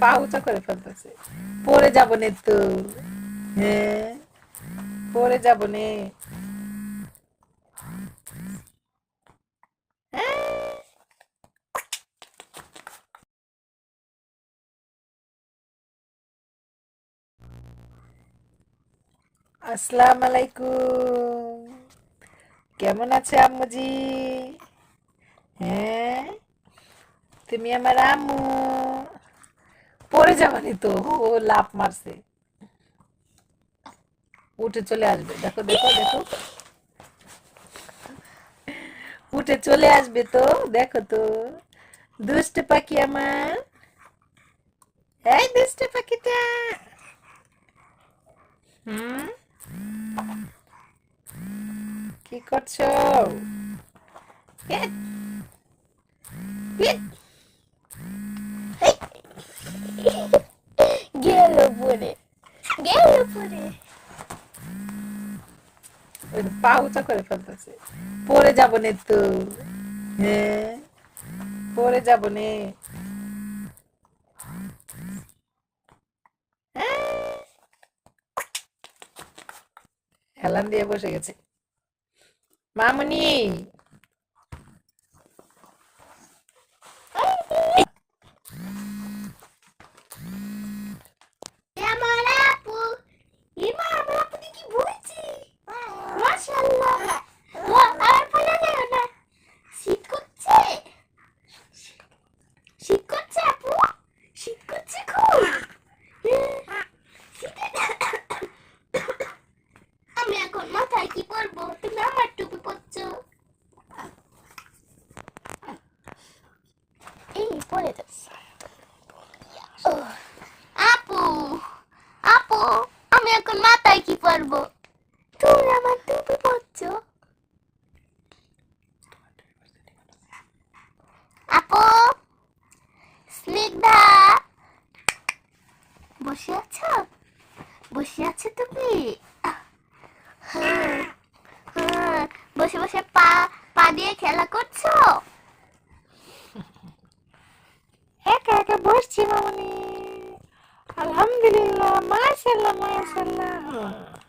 পা উঁচা করে ফেলতেছে। পড়ে যাব নে তো। হ্যাঁ। পড়ে যাব নে। আসসালামু আলাইকুম। কেমন আছে আম্মুজি? হ্যাঁ। তুমি আমার আম্মু। যাবানি তো? ও লাফ মারছে। উঠে চলে আসবে। দেখো দেখো দেখো। উঠে চলে আসবে তো দেখো তো। দুষ্ট পাখি আমার। এই দুষ্ট পাখিটা। হুম? কি করছ? পিট, পিট। গেল পরে গেল পরে ওই তো পা উঁচা করে ফেলতেছে। পরে যাব নে তো হ্যাঁ। পরে যাব নে। হেলান দিয়ে বসে গেছে। মামুনি আমার আপু এমা আমার আপু কি বলছি মাশাআল্লাহ ও আর ফলে দেও না শীত করছে শীত করছে আপু শীত করছে খুব আমি এখন মাথায় কি তুমি আমার টুপি এই পরে আপু আপু, আমি এখন মাথায় কি পরবো? তুমি আমার টুপি আপু, স্নিগ্ধা, বসে আছো? বসে আছো তুমি? Alhamdulillah, masya Allah, masya Allah.